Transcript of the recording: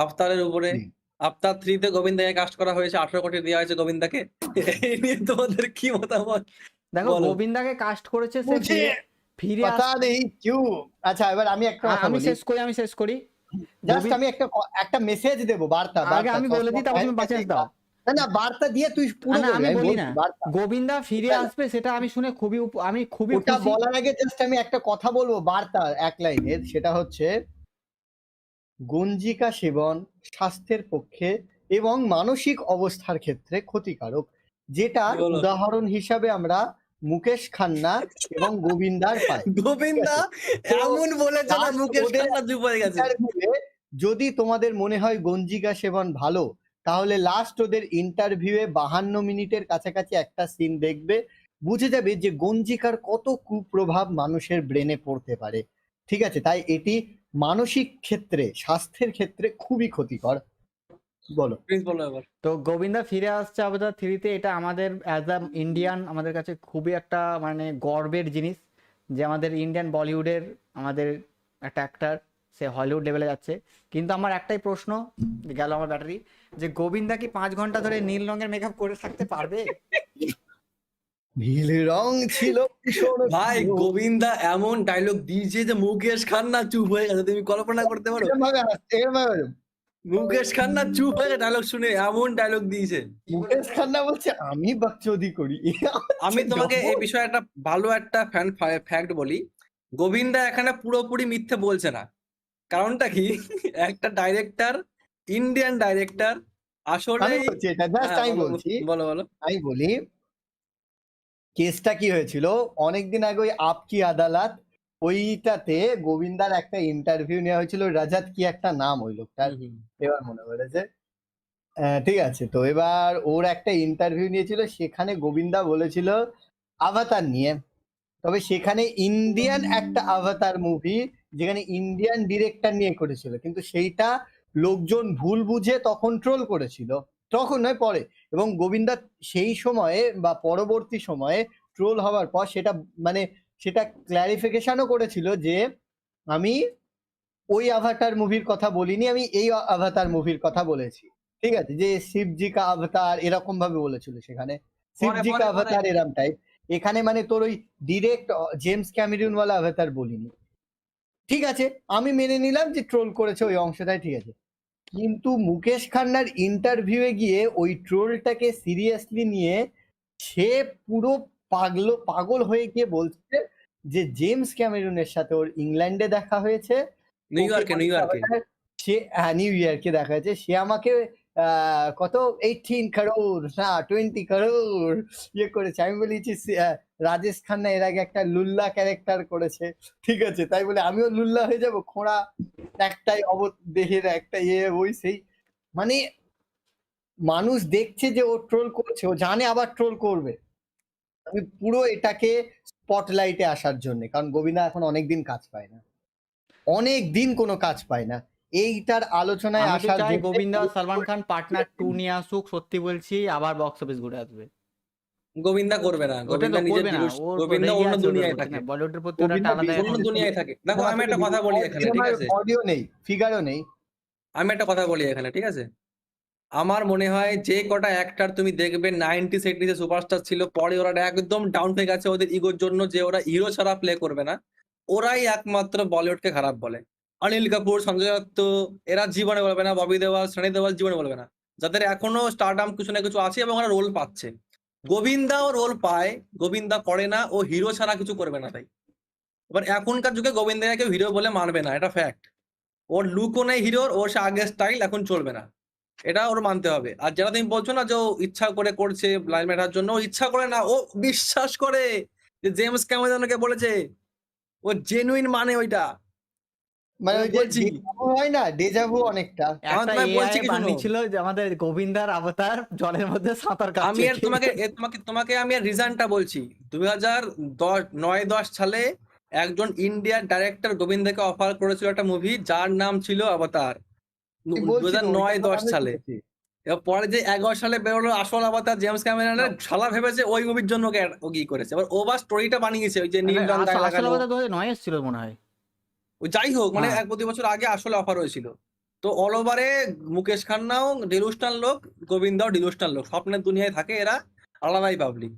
আফতারের উপরে। আফতার থ্রিতে গোবিন্দাকে কাস্ট করা হয়েছে আঠারো কোটি দেওয়া হয়েছে গোবিন্দাকে। এই নিয়ে তোমাদের কি মতামত? দেখো গোবিন্দাকে কাস্ট করেছে সে ফিরে- পাতা নেই কিউ। আচ্ছা এবার আমি একটা আমি শেষ করি আমি শেষ করি। জাস্ট আমি একটা একটা মেসেজ দেবো বার্তা আগে আমি বলে দিই তারপর তুমি বাঁচাস দাও। না না বার্তা দিয়ে তুই পুরো না, আমি বলি না। গোবিন্দা ফিরে না। আসবে সেটা আমি শুনে খুবই উপ- আমি খুবই ওটা বলার আগে জাস্ট আমি একটা কথা বলব বার্তা এক লাইনের সেটা হচ্ছে গঞ্জিকা সেবন স্বাস্থ্যের পক্ষে এবং মানসিক অবস্থার ক্ষেত্রে ক্ষতিকারক যেটা উদাহরণ হিসাবে আমরা মুকেশ খান্না এবং গোবিন্দার পাই। গোবিন্দা এমন বলেছে না মুকেশ খান্না চুপ গেছে। যদি তোমাদের মনে হয় গঞ্জিকা সেবন ভালো তাহলে লাস্ট ওদের ইন্টারভিউয়ে বাহান্ন মিনিটের কাছাকাছি একটা সিন দেখবে বুঝে যাবে যে গঞ্জিকার কত কুপ্রভাব মানুষের ব্রেনে পড়তে পারে। ঠিক আছে? তাই এটি মানসিক ক্ষেত্রে স্বাস্থ্যের ক্ষেত্রে খুবই ক্ষতিকর। বলো। প্লিজ বলো এবার। তো গোবিন্দা ফিরে আসছে আবদার থ্রিতে। এটা আমাদের অ্যাজ আ ইন্ডিয়ান আমাদের কাছে খুবই একটা মানে গর্বের জিনিস যে আমাদের ইন্ডিয়ান বলিউডের আমাদের একটা অ্যাক্টার সে হলিউড লেভেলে যাচ্ছে। কিন্তু আমার একটাই প্রশ্ন গেল আমার ব্যাটারি যে গোবিন্দা কি পাঁচ ঘণ্টা ধরে নীল রঙের মেকআপ করে থাকতে পারবে? নীল রং ছিল ভাই গোবিন্দা এমন ডায়লগ দিয়েছে যে মুকেশ খান্না চুপ হয়ে গেছে। তুমি কল্পনা করতে পারো। মুকেশ খান্না চুপ হয়ে ডায়লগ শুনে এমন ডায়লগ দিয়েছে। মুকেশ খান্না বলছে আমি বাকচৌদি করি। আমি তোমাকে এই বিষয়ে একটা ভালো একটা ফ্যান ফ্যাক্ট বলি। গোবিন্দা এখানে পুরোপুরি মিথ্যে বলছে না। কারণটা কি? একটা ডাইরেক্টর ইন্ডিয়ান ডাইরেক্টর আসলে বলো বলো। আমি বলি কেসটা কি হয়েছিল? অনেকদিন আগে ওই আপকি আদালত ওইটাতে গোবিন্দার একটা ইন্টারভিউ নেওয়া হয়েছিল রাজাত কি একটা নাম ওই লোকটার? এবার মনে পড়েছে ঠিক আছে তো এবার ওর একটা ইন্টারভিউ নিয়েছিল সেখানে গোবিন্দা বলেছিল আভাতার নিয়ে। তবে সেখানে ইন্ডিয়ান একটা আভাতার মুভি যেখানে ইন্ডিয়ান ডিরেক্টর নিয়ে করেছিল কিন্তু সেইটা লোকজন ভুল বুঝে তখন ট্রোল করেছিল। তখন নয় পরে। এবং গোবিন্দা সেই সময়ে বা পরবর্তী সময়ে ট্রোল হওয়ার পর সেটা মানে সেটা ক্ল্যারিফিকেশনও করেছিল যে আমি ওই আভাটার মুভির কথা বলিনি আমি এই আভাতার মুভির কথা বলেছি। ঠিক আছে? যে শিবজি কা আভাতার এরকম ভাবে বলেছিল সেখানে। শিবজি কা আভাতার এরম টাইপ এখানে মানে তোর ওই ডিরেক্ট জেমস ক্যামেরুন ওয়ালা আভাতার বলিনি। ঠিক আছে? আমি মেনে নিলাম যে ট্রোল করেছে ওই অংশটাই ঠিক আছে? কিন্তু মুকেশ খান্নার ইন্টারভিউয়ে গিয়ে ওই ট্রোলটাকে সিরিয়াসলি নিয়ে সে পুরো পাগলো পাগল হয়ে গিয়ে বলছে যে জেমস ক্যামেরুনের সাথে ওর ইংল্যান্ডে দেখা হয়েছে। নিউ ইয়র্কে নিউ ইয়র্কে সে হ্যাঁ নিউ ইয়র্কে দেখা হয়েছে। সে আমাকে আহ, কত? এইটিন করোড় না টোয়েন্টি করোড় ইয়ে করেছে। আমি বলেছি রাজেশ খান্না এর আগে একটা লুল্লা ক্যারেক্টার করেছে। ঠিক আছে তাই বলে আমিও লুল্লা হয়ে যাব খোঁড়া। একটাই অব দেহের একটা ইয়ে ওই সেই। মানে মানুষ দেখছে যে ও ট্রোল করছে ও জানে আবার ট্রোল করবে। আমি পুরো এটাকে স্পটলাইটে আসার জন্য কারণ গোবিন্দা এখন অনেক দিন কাজ পায় না। অনেক দিন কোনো কাজ পায় না। এইটার আলোচনায় আসার গোবিন্দা সালমান খান পার্টনার টু নিয়ে আসুক সত্যি বলছি আবার বক্স অফিস ঘুরে আসবে। গোবিন্দা করবে না। গোবিন্দা নিজের ওর গোবিন্দা অন্য দুনিয়ায় থাকে। বলিউডের প্রতি অন্য দুনিয়ায় থাকে। দেখো আমি একটা কথা বলি এখানে ঠিক আছে? অডিও নেই ফিগারও নেই। আমি একটা কথা বলি এখানে ঠিক আছে? আমার মনে হয় যে কটা অ্যাক্টার তুমি দেখবে নাইনটি এইটিতে সুপারস্টার ছিল পরে ওরা একদম ডাউন হয়ে গেছে ওদের ইগোর জন্য যে ওরা হিরো ছাড়া প্লে করবে না। ওরাই একমাত্র বলিউডকে খারাপ বলে। অনিল কাপুর সঞ্জয় দত্ত এরা জীবনে বলবে না ববি দেওয়াল সানি দেওয়াল জীবনে বলবে না। যাদের এখনও স্টারডাম কিছু না কিছু আছে এবং ওরা রোল পাচ্ছে। গোবিন্দাও রোল পায় গোবিন্দা করে না ও হিরো ছাড়া কিছু করবে না তাই এবার এখনকার যুগে গোবিন্দাকে কেউ হিরো বলে মানবে না এটা ফ্যাক্ট ওর লুকও নেই হিরোর ওর সে আগের স্টাইল এখন চলবে না। এটা ওর মানতে হবে। আর যারা তুমি বলছো না যে ও ইচ্ছা করে করছে লাইন মেটার জন্য ও ইচ্ছা করে না ও বিশ্বাস করে যে জেমস ক্যামেরনকে বলেছে ও জেনুইন মানে ওইটা। মানে ওই যে বলছি। হয় না ডেজাভু অনেকটা। বলছি কি। বানিয়েছিল যে আমাদের গোবিন্দার আবতার জলের মধ্যে সাঁতার কাটছে। আমি আর তোমাকে এ তোমাকে তোমাকে আমি আর রিজনটা বলছি। দুই হাজার দশ নয় দশ সালে একজন ইন্ডিয়ান ডাইরেক্টর গোবিন্দকে অফার করেছিল একটা মুভি যার নাম ছিল অবতার দু বলছি তো, হাজার ওই নয় কথা দশ আমি সালে। এবার পরে যে এগারো সালে বেরোলো আসল অবতার জেমস ক্যামেরনের শালা ভেবেছে ওই মুভির জন্য ওকে ও কি করেছে। এবার ও বা স্টোরিটা বানিয়েছে ওই যে নীল রং গায়ে আসলে হাজার নয় এসেছিল মনে হয়। যাই হোক মানে হ্যাঁ। এক প্রতি বছর আগে আসলে অফার হয়েছিল তো অল ওভারে মুকেশ খান্নাও ডিলুশনাল লোক গোবিন্দাও ডিলুশনাল লোক স্বপ্নের দুনিয়ায় থাকে এরা আলাদাই পাবলিক